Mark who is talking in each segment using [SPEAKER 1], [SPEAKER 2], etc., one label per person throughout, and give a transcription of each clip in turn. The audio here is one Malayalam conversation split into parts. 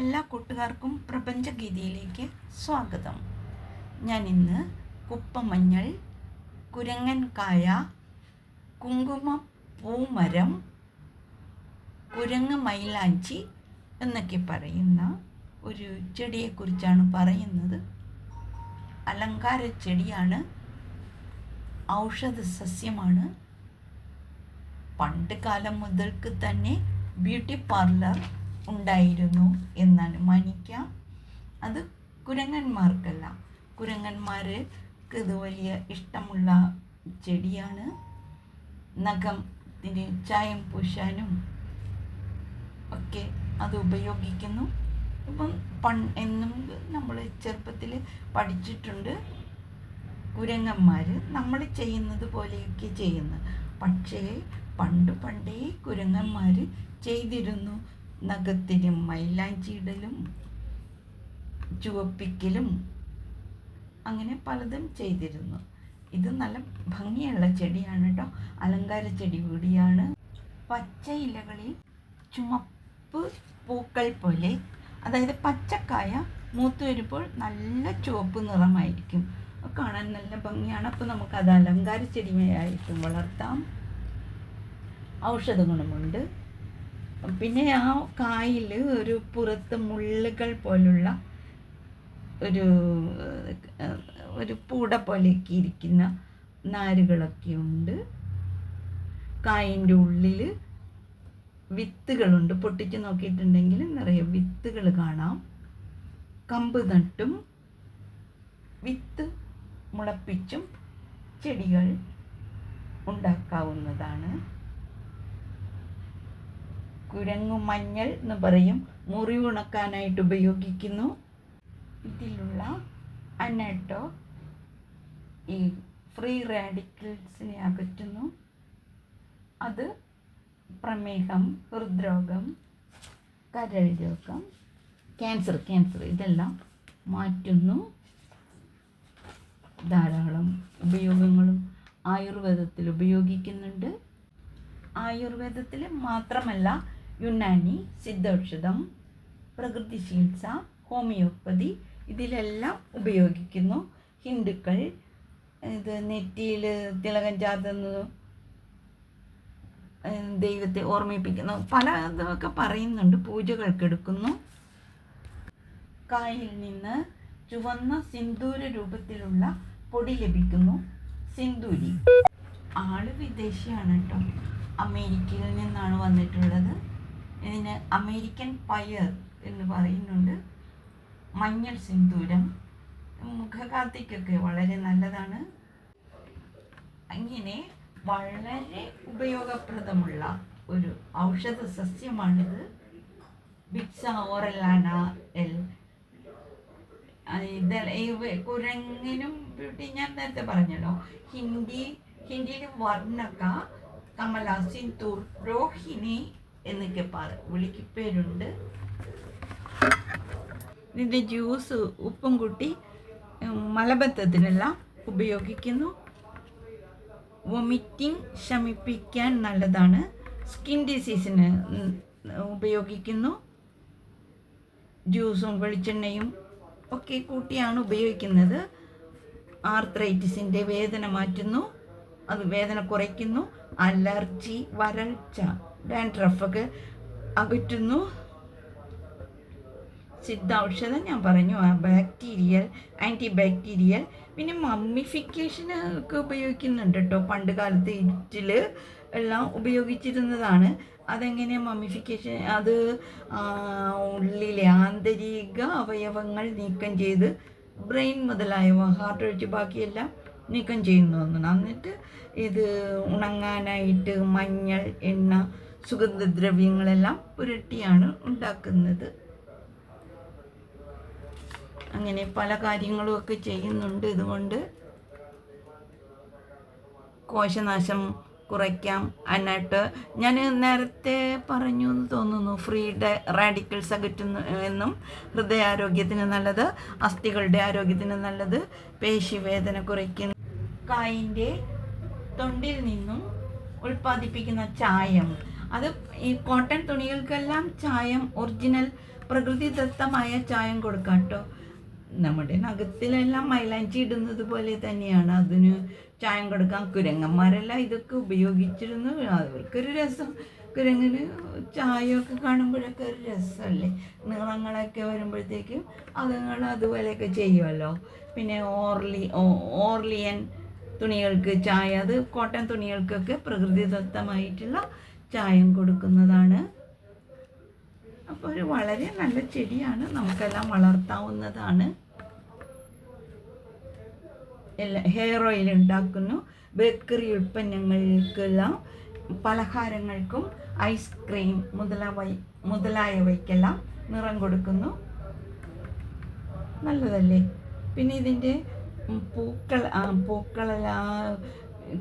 [SPEAKER 1] എല്ലാ കൂട്ടുകാർക്കും പ്രപഞ്ചഗീതിയിലേക്ക് സ്വാഗതം. ഞാൻ ഇന്ന് കുപ്പമഞ്ഞൾ കുരങ്ങൻകായ കുങ്കുമ പൂമരം കുരങ്ങ് മൈലാഞ്ചി എന്നൊക്കെ പറയുന്ന ഒരു ചെടിയെക്കുറിച്ചാണ് പറയുന്നത്. അലങ്കാര ചെടിയാണ് ഔഷധ സസ്യമാണ് പണ്ട് കാലം മുതൽക്ക് തന്നെ ബ്യൂട്ടി പാർലർ ഉണ്ടായിരുന്നു എന്നാണ് അനുമാനിക്കാം അത് കുരങ്ങന്മാർക്കല്ല. കുരങ്ങന്മാർക്ക് ഇത് വലിയ ഇഷ്ടമുള്ള ചെടിയാണ്. നഖത്തിന് ചായം പൂശാനും ഒക്കെ അത് ഉപയോഗിക്കുന്നു. ഇപ്പം പൺ എന്നും നമ്മൾ ചെറുപ്പത്തിൽ പഠിച്ചിട്ടുണ്ട് കുരങ്ങന്മാർ നമ്മൾ ചെയ്യുന്നത് പോലെയൊക്കെ ചെയ്യുന്നത് പക്ഷേ പണ്ട് പണ്ടേ കുരങ്ങന്മാർ ചെയ്തിരുന്നു. നഖത്തിനും മൈലാഞ്ചിയിടലും ചുവപ്പിക്കലും അങ്ങനെ പലതും ചെയ്തിരുന്നു. ഇത് നല്ല ഭംഗിയുള്ള ചെടിയാണ് കേട്ടോ. അലങ്കാര ചെടി കൂടിയാണ്. പച്ച ഇലകളിൽ ചുമപ്പ് പൂക്കൾ പോലെ അതായത് പച്ചക്കായ മൂത്ത് വരുമ്പോൾ നല്ല ചുവപ്പ് നിറമായിരിക്കും. കാണാൻ നല്ല ഭംഗിയാണ്. അപ്പോൾ നമുക്കത് അലങ്കാര ചെടിയായിട്ടും വളർത്താം. ഔഷധ ഗുണമുണ്ട് പിന്നെ ആ കായിൽ ഒരു പുറത്ത് മുള്ളുകൾ പോലുള്ള ഒരു ഒരു പൂട പോലെയൊക്കെ ഇരിക്കുന്ന നാരുകളൊക്കെ ഉണ്ട്. കായിന്റെ ഉള്ളിൽ വിത്തുകളുണ്ട്. പൊട്ടിച്ച് നോക്കിയിട്ടുണ്ടെങ്കിൽ നിറയെ വിത്തുകൾ കാണാം. കമ്പ് നട്ടും വിത്ത് മുളപ്പിച്ചും ചെടികൾ ഉണ്ടാക്കാവുന്നതാണ്. കുരങ്ങു മഞ്ഞൾ എന്ന് പറയും. മുറി ഉണക്കാനായിട്ട് ഉപയോഗിക്കുന്നു. ഇതിലുള്ള അനട്ടോ ഈ ഫ്രീ റാഡിക്കൽസിനെ അകറ്റുന്നു. അത് പ്രമേഹം ഹൃദ്രോഗം കരൾ രോഗം ക്യാൻസർ ക്യാൻസർ ഇതെല്ലാം മാറ്റുന്നു. ധാരാളം ഉപയോഗങ്ങളും ആയുർവേദത്തിൽ ഉപയോഗിക്കുന്നുണ്ട്. ആയുർവേദത്തിൽ മാത്രമല്ല യുനാനി സിദ്ധൌഷധം പ്രകൃതി ചികിത്സ ഹോമിയോപ്പതി ഇതിലെല്ലാം ഉപയോഗിക്കുന്നു. ഹിന്ദുക്കൾ ഇത് നെറ്റിയിൽ തിലകം ചാത്തുന്ന ദൈവത്തെ ഓർമ്മിപ്പിക്കുന്നു. പല ഇതൊക്കെ പറയുന്നുണ്ട് പൂജകൾക്ക് എടുക്കുന്നു. കായിൽ നിന്ന് ചുവന്ന സിന്ദൂര രൂപത്തിലുള്ള പൊടി ലഭിക്കുന്നു. സിന്ദൂരി. ആൾ വിദേശിയാണ് കേട്ടോ. അമേരിക്കയിൽ നിന്നാണ് വന്നിട്ടുള്ളത്. ഇതിന് അമേരിക്കൻ പയർ എന്ന് പറയുന്നുണ്ട്. മഞ്ഞൾ സിന്ദൂരം. മുഖകാന്തിക്കൊക്കെ വളരെ നല്ലതാണ്. അങ്ങനെ വളരെ ഉപയോഗപ്രദമുള്ള ഒരു ഔഷധ സസ്യമാണിത്. ബിക്സ ഓറലാന എൽ ഇത് കുരങ്ങിനും ഞാൻ നേരത്തെ പറഞ്ഞല്ലോ. ഹിന്ദി ഹിന്ദിയിൽ വർണക്ക കമല സിന്ദൂർ രോഹിണി എന്നൊക്കെ പറ വിളിക്കപ്പേരുണ്ട്. ഇതിന്റെ ജ്യൂസ് ഉപ്പും കൂട്ടി മലബന്ധത്തിനെല്ലാം ഉപയോഗിക്കുന്നു. വൊമിറ്റിംഗ് ശമിപ്പിക്കാൻ നല്ലതാണ്. സ്കിൻ ഡിസീസിന് ഉപയോഗിക്കുന്നു. ജ്യൂസും വെളിച്ചെണ്ണയും ഒക്കെ കൂട്ടിയാണ് ഉപയോഗിക്കുന്നത്. ആർത്രൈറ്റിസിന്റെ വേദന മാറ്റുന്നു. അത് വേദന കുറയ്ക്കുന്നു. അലർജി വരൾച്ച ഡാൻഡ്രഫൊക്കെ അകറ്റുന്നു. സിദ്ധ ഔഷധം ഞാൻ പറഞ്ഞു ആ ബാക്ടീരിയൽ ആന്റി ബാക്ടീരിയൽ പിന്നെ മമ്മിഫിക്കേഷന് ഒക്കെ ഉപയോഗിക്കുന്നുണ്ട് കേട്ടോ പണ്ട് കാലത്ത് ഇറ്റിൽ എല്ലാം ഉപയോഗിച്ചിരുന്നതാണ്. അതെങ്ങനെ മമ്മിഫിക്കേഷൻ അത് ഉള്ളിലെ ആന്തരിക അവയവങ്ങൾ നീക്കം ചെയ്ത് ബ്രെയിൻ മുതലായവ ഹാർട്ട് ഒഴിച്ച് ബാക്കിയെല്ലാം നീക്കം ചെയ്യുന്നു എന്നിട്ട് ഇത് ഉണങ്ങാനായിട്ട് മഞ്ഞൾ എണ്ണ സുഗന്ധദ്രവ്യങ്ങളെല്ലാം പുരട്ടിയാണ് ഉണ്ടാക്കുന്നത്. അങ്ങനെ പല കാര്യങ്ങളും ഒക്കെ ചെയ്യുന്നുണ്ട്. ഇതുകൊണ്ട് കോശനാശം കുറയ്ക്കാം. എന്നിട്ട് ഞാൻ നേരത്തെ പറഞ്ഞു എന്ന് തോന്നുന്നു ഫ്രീ റാഡിക്കൽസ് അകറ്റുന്നു എന്നും ഹൃദയാരോഗ്യത്തിന് നല്ലത് അസ്ഥികളുടെ ആരോഗ്യത്തിന് നല്ലത് പേശിവേദന കുറയ്ക്കുന്നു കായിന്റെ തൊണ്ടിൽ നിന്നും ഉൽപ്പാദിപ്പിക്കുന്ന ചായം. അത് ഈ കോട്ടൺ തുണികൾക്കെല്ലാം ചായം ഒറിജിനൽ പ്രകൃതിദത്തമായ ചായം കൊടുക്കാം കേട്ടോ. നമ്മുടെ നഖത്തിലെല്ലാം മൈലാഞ്ചി ഇടുന്നത് പോലെ തന്നെയാണ്. അതിന് ചായം കൊടുക്കാൻ കുരങ്ങന്മാരെല്ലാം ഇതൊക്കെ ഉപയോഗിച്ചിരുന്നു. അവർക്കൊരു രസം. കുരങ്ങിന് ചായയൊക്കെ കാണുമ്പോഴൊക്കെ ഒരു രസമല്ലേ? നിറങ്ങളൊക്കെ വരുമ്പോഴത്തേക്കും അതുങ്ങൾ അതുപോലെയൊക്കെ ചെയ്യുമല്ലോ. പിന്നെ ഓർലി ഓർലിയൻ തുണികൾക്ക് ചായ അത് കോട്ടൺ തുണികൾക്കൊക്കെ പ്രകൃതിദത്തമായിട്ടുള്ള ചായം കൊടുക്കുന്നതാണ്. അപ്പോൾ ഒരു വളരെ നല്ല ചെടിയാണ്. നമുക്കെല്ലാം വളർത്താവുന്നതാണ്. എല്ലാ ഹെയർ ഓയിൽ ഉണ്ടാക്കുന്നു. ബേക്കറി ഉൽപ്പന്നങ്ങൾക്കെല്ലാം പലഹാരങ്ങൾക്കും ഐസ്ക്രീം മുതലായ മുതലായവയ്ക്കെല്ലാം നിറം കൊടുക്കുന്നു. നല്ലതല്ലേ? പിന്നെ ഇതിന്റെ പൂക്കൾ പൂക്കളെല്ലാം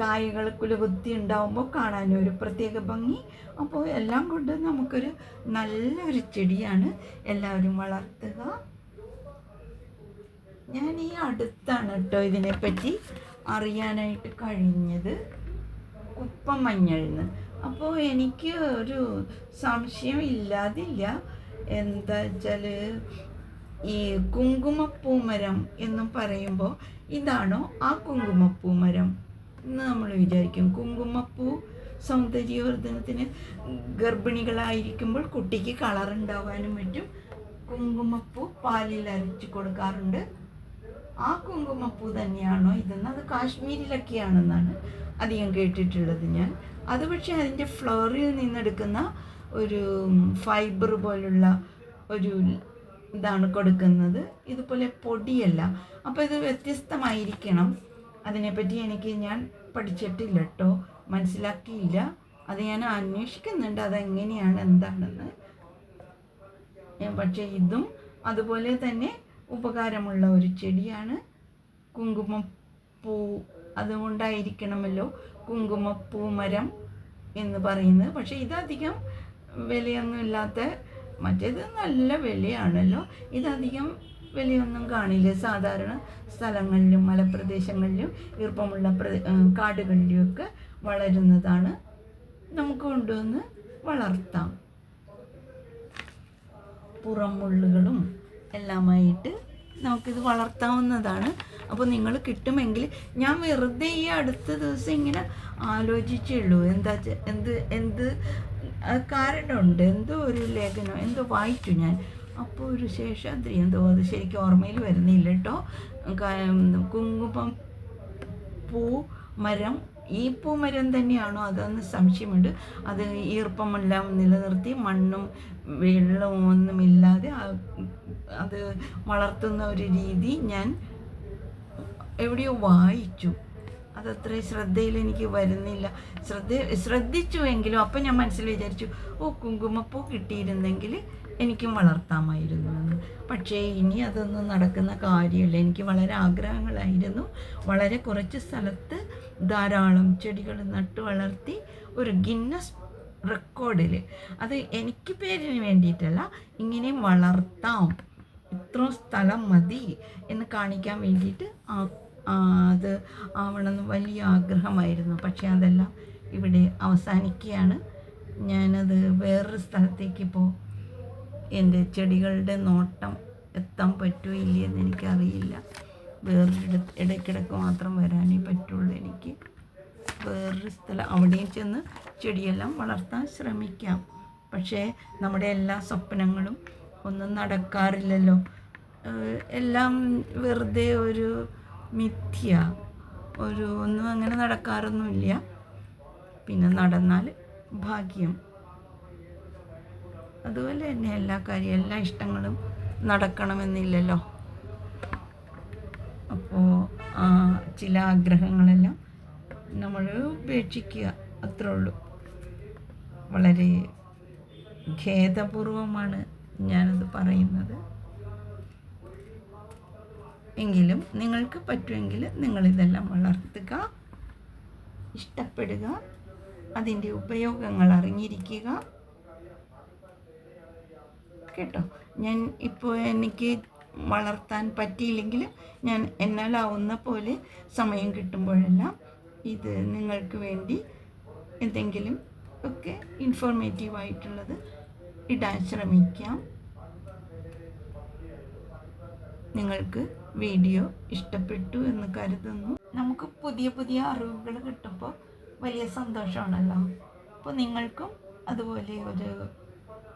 [SPEAKER 1] കായകൾ ബുദ്ധി ഉണ്ടാവുമ്പോൾ കാണാനും ഒരു പ്രത്യേക ഭംഗി. അപ്പോൾ എല്ലാം കൊണ്ട് നമുക്കൊരു നല്ലൊരു ചെടിയാണ് എല്ലാവരും വളർത്തുക. ഞാൻ ഈ അടുത്താണ് കേട്ടോ ഇതിനെപ്പറ്റി അറിയാനായിട്ട് കഴിഞ്ഞത്. കുപ്പമഞ്ഞൾന്ന് അപ്പോൾ എനിക്ക് ഒരു സംശയം ഇല്ലാതില്ല. എന്താ വെച്ചാൽ ഈ കുങ്കുമപ്പൂമരം എന്നും പറയുമ്പോൾ ഇതാണോ ആ കുങ്കുമപ്പൂമരം? എന്ന് നമ്മൾ വിചാരിക്കും. കുങ്കുമപ്പൂ സൗന്ദര്യവർദ്ധനത്തിന് ഗർഭിണികളായിരിക്കുമ്പോൾ കുട്ടിക്ക് കളർ ഉണ്ടാവാനും പറ്റും. കുങ്കുമപ്പൂ പാലിൽ അരച്ച് കൊടുക്കാറുണ്ട്. ആ കുങ്കുമപ്പൂ തന്നെയാണോ ഇതെന്ന് അത് കാശ്മീരിലൊക്കെയാണെന്നാണ് അധികം കേട്ടിട്ടുള്ളത് ഞാൻ. അത് പക്ഷേ അതിന്റെ ഫ്ലവറിൽ നിന്നെടുക്കുന്ന ഒരു ഫൈബർ പോലുള്ള ഒരു ഇതാണ് കൊടുക്കുന്നത്. ഇതുപോലെ പൊടിയല്ല. അപ്പോൾ ഇത് വ്യത്യസ്തമായിരിക്കണം. അതിനെപ്പറ്റി എനിക്ക് ഞാൻ പഠിച്ചിട്ടില്ല കേട്ടോ മനസ്സിലാക്കിയില്ല. അത് ഞാൻ അന്വേഷിക്കുന്നുണ്ട്. അതെങ്ങനെയാണ്? എന്താണെന്ന്. പക്ഷേ ഇതും അതുപോലെ തന്നെ ഉപകാരമുള്ള ഒരു ചെടിയാണ് കുങ്കുമപ്പൂ. അതുകൊണ്ടായിരിക്കണമല്ലോ കുങ്കുമപ്പൂ മരം എന്ന് പറയുന്നത്. പക്ഷേ ഇതധികം വിലയൊന്നും ഇല്ലാത്ത മറ്റേത് നല്ല വിലയാണല്ലോ. ഇതധികം വിലയൊന്നും കാണില്ല. സാധാരണ സ്ഥലങ്ങളിലും മലപ്രദേശങ്ങളിലും ഈർപ്പമുള്ള പ്ര കാടുകളിലുമൊക്കെ വളരുന്നതാണ്. നമുക്ക് കൊണ്ടുവന്ന് വളർത്താം. പുറമുള്ളുകളും എല്ലാമായിട്ട് നമുക്കിത് വളർത്താവുന്നതാണ്. അപ്പോൾ നിങ്ങൾ കിട്ടുമെങ്കിൽ ഞാൻ വെറുതെ ഈ അടുത്ത ദിവസം ഇങ്ങനെ ആലോചിച്ചുള്ളൂ. എന്താ എന്ത് എന്ത് കാരണമുണ്ട്. എന്തോ ഒരു ലേഖനം എന്തോ വായിച്ചു ഞാൻ. അപ്പോൾ ഒരു ശേഷാദ്രി എന്തോ അത് ശരിക്കും ഓർമ്മയിൽ വരുന്നില്ല കേട്ടോ. കുങ്കുമം പൂ മരം ഈ പൂമരം തന്നെയാണോ അതെന്ന് സംശയമുണ്ട്. അത് ഈർപ്പമെല്ലാം നിലനിർത്തി മണ്ണും വെള്ളവും ഒന്നുമില്ലാതെ അത് വളർത്തുന്ന ഒരു രീതി ഞാൻ എവിടെയോ വായിച്ചു. അതത്ര ശ്രദ്ധയിൽ എനിക്ക് വരുന്നില്ല. ശ്രദ്ധ ശ്രദ്ധിച്ചു എങ്കിലും അപ്പം ഞാൻ മനസ്സിൽ വിചാരിച്ചു ഓ കുങ്കുമപ്പൂ കിട്ടിയിരുന്നെങ്കിൽ എനിക്കും വളർത്താമായിരുന്നു എന്ന്. പക്ഷേ ഇനി അതൊന്നും നടക്കുന്ന കാര്യമില്ല. എനിക്ക് വളരെ ആഗ്രഹങ്ങളായിരുന്നു. വളരെ കുറച്ച് സ്ഥലത്ത് ധാരാളം ചെടികൾ നട്ടു വളർത്തി ഒരു ഗിന്നസ് റെക്കോർഡിൽ അത് എനിക്ക് പേരിന് വേണ്ടിയിട്ടല്ല ഇങ്ങനെയും വളർത്താം. ഇത്രയും സ്ഥലം മതി എന്ന് കാണിക്കാൻ വേണ്ടിയിട്ട് ആ അത് ആവണമെന്ന് വലിയ ആഗ്രഹമായിരുന്നു. പക്ഷേ അതെല്ലാം ഇവിടെ അവസാനിക്കുകയാണ്. ഞാനത് വേറൊരു സ്ഥലത്തേക്ക് ഇപ്പോൾ എന്റെ ചെടികളുടെ നോട്ടം എത്താൻ പറ്റുമോ ഇല്ലയെന്ന് എനിക്കറിയില്ല. വേറൊരിട ഇടയ്ക്കിടയ്ക്ക് മാത്രം വരാനേ പറ്റുള്ളൂ എനിക്ക്. വേറൊരു സ്ഥലം അവിടെയും ചെന്ന് ചെടിയെല്ലാം വളർത്താൻ ശ്രമിക്കാം. പക്ഷേ നമ്മുടെ എല്ലാ സ്വപ്നങ്ങളും ഒന്നും നടക്കാറില്ലല്ലോ. എല്ലാം വെറുതെ ഒരു മിഥ്യ. ഒരു ഒന്നും അങ്ങനെ നടക്കാറൊന്നുമില്ല. പിന്നെ നടന്നാൽ ഭാഗ്യം. അതുപോലെ തന്നെ എല്ലാ കാര്യം എല്ലാ ഇഷ്ടങ്ങളും നടക്കണമെന്നില്ലല്ലോ. അപ്പോൾ ചില ആഗ്രഹങ്ങളെല്ലാം നമ്മൾ ഉപേക്ഷിക്കുക. അത്രേ ഉള്ളൂ. വളരെ ഖേദപൂർവമാണ് ഞാനത് പറയുന്നത്. എങ്കിലും നിങ്ങൾക്ക് പറ്റുമെങ്കിൽ നിങ്ങളിതെല്ലാം വളർത്തുക ഇഷ്ടപ്പെടുക അതിന്റെ ഉപയോഗങ്ങൾ അറിഞ്ഞിരിക്കുക. കേട്ടോ? ഞാൻ ഇപ്പോൾ എനിക്ക് വളർത്താൻ പറ്റിയില്ലെങ്കിൽ ഞാൻ എന്നാലാവുന്ന പോലെ സമയം കിട്ടുമ്പോഴെല്ലാം ഇത് നിങ്ങൾക്ക് വേണ്ടി എന്തെങ്കിലും ഒക്കെ ഇൻഫോർമേറ്റീവ് ആയിട്ടുള്ളത് ഇടാൻ ശ്രമിക്കാം. നിങ്ങൾക്ക് വീഡിയോ ഇഷ്ടപ്പെട്ടു എന്ന് കരുതുന്നു. നമുക്ക് പുതിയ പുതിയ അറിവുകൾ കിട്ടുമ്പോൾ വലിയ സന്തോഷമാണല്ലോ. അപ്പോൾ നിങ്ങൾക്കും അതുപോലെ ഒരു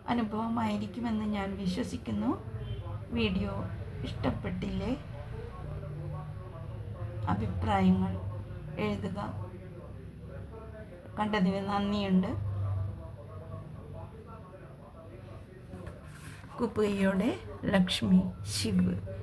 [SPEAKER 1] അനുഭവമായിരിക്കുമെന്ന് ഞാൻ വിശ്വസിക്കുന്നു. വീഡിയോ ഇഷ്ടപ്പെട്ടില്ലേ? അഭിപ്രായങ്ങൾ എഴുതുക. കണ്ടതിന് നന്ദിയുണ്ട്. കുപ്പയോടെ ലക്ഷ്മി ശിവ്.